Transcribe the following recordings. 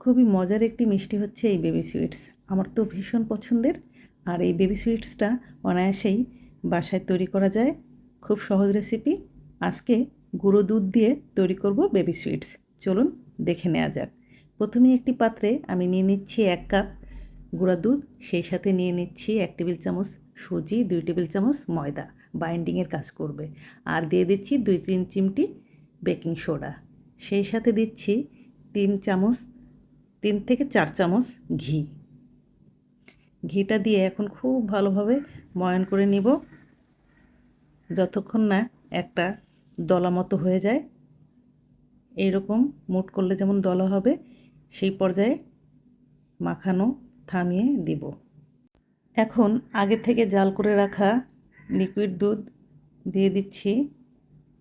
খুবই মজার একটি মিষ্টি হচ্ছে এই বেবি সুইটস আমার তো ভীষণ পছন্দের। আর এই বেবি সুইটসটা অনায়াসেই বাসায় তৈরি করা যায়। খুব সহজ রেসিপি আজকে গুঁড়ো দুধ দিয়ে তৈরি করব বেবি সুইটস চলুন দেখে নেওয়া যাক। প্রথমে একটি পাত্রে আমি নিয়ে নিচ্ছি এক কাপ গুঁড়া দুধ। সেই সাথে নিয়ে নিচ্ছি এক টেবিল চামচ সুজি, দুই টেবিল চামচ ময়দা। বাইন্ডিংয়ের কাজ করবে। আর দিয়ে দিচ্ছি দুই তিন চিমটি বেকিং সোডা সেই সাথে দিচ্ছি তিন চামচ তিন থেকে চার চামচ ঘি। ঘিটা দিয়ে এখন খুব ভালোভাবে ময়ন করে নিব। যতক্ষণ না একটা দলা মতো হয়ে যায়। এইরকম মুট করলে যেমন দলা হবে, সেই পর্যায়ে মাখানো থামিয়ে দিব। এখন আগে থেকে জাল করে রাখা লিকুইড দুধ দিয়ে দিচ্ছি।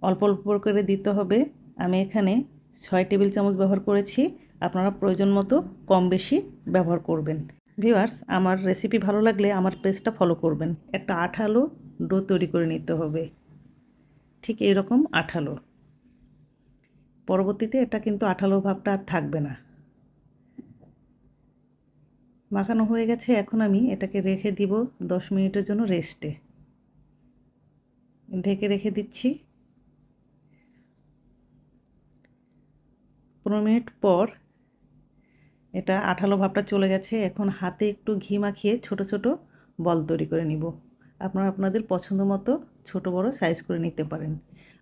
অল্প অল্প করে দিতে হবে। আমি এখানে ছয় টেবিল চামচ ব্যবহার করেছি। আপনারা প্রয়োজন মতো কম বেশি ব্যবহার করবেন। ভিউয়ার্স, আমার রেসিপি ভালো লাগলে আমার পেজটা ফলো করবেন। একটা আঠালো ডো তৈরি করে নিতে হবে। ঠিক এইরকম আঠালো। পরবর্তীতে এটা কিন্তু আঠালো ভাবটা আর থাকবে না। মাখানো হয়ে গেছে, এখন আমি এটাকে রেখে দিব দশ মিনিটের জন্য রেস্টে ঢেকে রেখে দিচ্ছি। পনেরো মিনিট পর এটা আঠালো ভাবটা চলে গেছে। এখন হাতে একটু ঘি মাখিয়ে ছোট ছোট বল তৈরি করে নিব। আপনারা আপনাদের পছন্দ মতো ছোট, বড় সাইজ করে নিতে পারেন।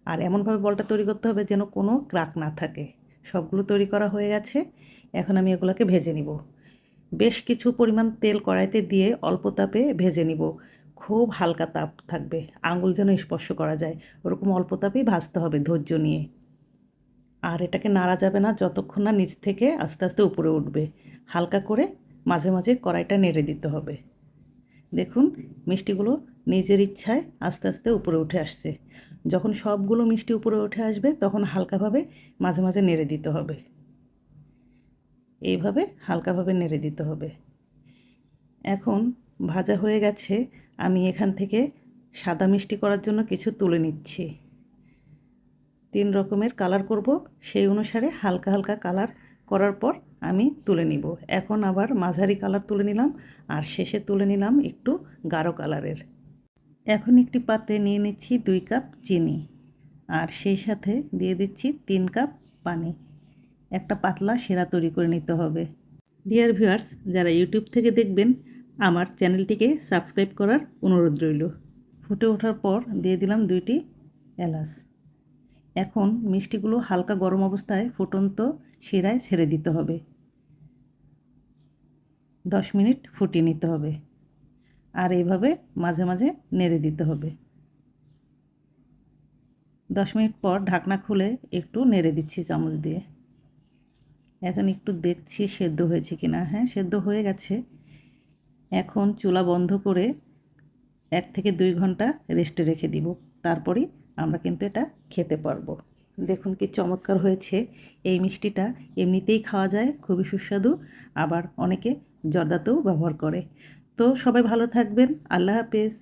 আর এমনভাবে বলটা তৈরি করতে হবে যেন কোনো ক্রাক না থাকে। সবগুলো তৈরি করা হয়ে গেছে। এখন আমি এগুলোকে ভেজে নিব। বেশ কিছু পরিমাণ তেল কড়াইতে দিয়ে অল্প তাপে ভেজে নিব। খুব হালকা তাপ থাকবে। আঙুল যেন স্পর্শ করা যায়। ওরকম অল্প তাপেই ভাজতে হবে ধৈর্য নিয়ে। আর এটাকে নাড়া যাবে না, যতক্ষণ না নিচ থেকে আস্তে আস্তে উপরে উঠবে। হালকা করে মাঝে মাঝে কড়াইটা নেড়ে দিতে হবে। দেখুন, মিষ্টিগুলো নিজের ইচ্ছায় আস্তে আস্তে উপরে উঠে আসছে। যখন সবগুলো মিষ্টি উপরে উঠে আসবে, তখন হালকাভাবে মাঝে মাঝে নেড়ে দিতে হবে। এইভাবে হালকাভাবে নেড়ে দিতে হবে। এখন ভাজা হয়ে গেছে, আমি এখান থেকে সাদা মিষ্টি করার জন্য কিছু তুলে নিচ্ছি। তিন রকমের কালার করব, সেই অনুসারে হালকা হালকা কালার করার পর আমি তুলে নিব। এখন আবার মাঝারি কালার তুলে নিলাম আর শেষে তুলে নিলাম একটু গাঢ় কালারের। এখন একটি পাত্রে নিয়ে নিচ্ছি দুই কাপ চিনি আর সেই সাথে দিয়ে দিচ্ছি তিন কাপ পানি। একটা পাতলা সেরা তৈরি করে নিতে হবে। ডিয়ার ভিউয়ার্স যারা ইউটিউব থেকে দেখবেন, আমার চ্যানেলটিকে সাবস্ক্রাইব করার অনুরোধ রইল। ফুটে ওঠার পর দিয়ে দিলাম দুইটি এলাচ। এখন মিষ্টিগুলো হালকা গরম অবস্থায় ফুটন্ত শিরায় ছেড়ে দিতে হবে। দশ মিনিট ফুটিয়ে নিতে হবে। আর এইভাবে মাঝে মাঝে নেড়ে দিতে হবে। দশ মিনিট পর ঢাকনা খুলে একটু নেড়ে দিচ্ছি চামচ দিয়ে। এখন একটু দেখছি সেদ্ধ হয়েছে কি না হ্যাঁ সেদ্ধ হয়ে গেছে। এখন চুলা বন্ধ করে এক থেকে দুই ঘণ্টা রেস্টে রেখে দিব। তারপরই আমরা কিন্তু এটা খেতে পারব। দেখুন কি চমৎকার হয়েছে। এই মিষ্টিটা এমনিতেই খাওয়া যায়, খুবই সুস্বাদু, আবার অনেকে জর্দাতেও ব্যবহার করে। তো সবাই ভালো থাকবেন, আল্লাহ হাফেজ।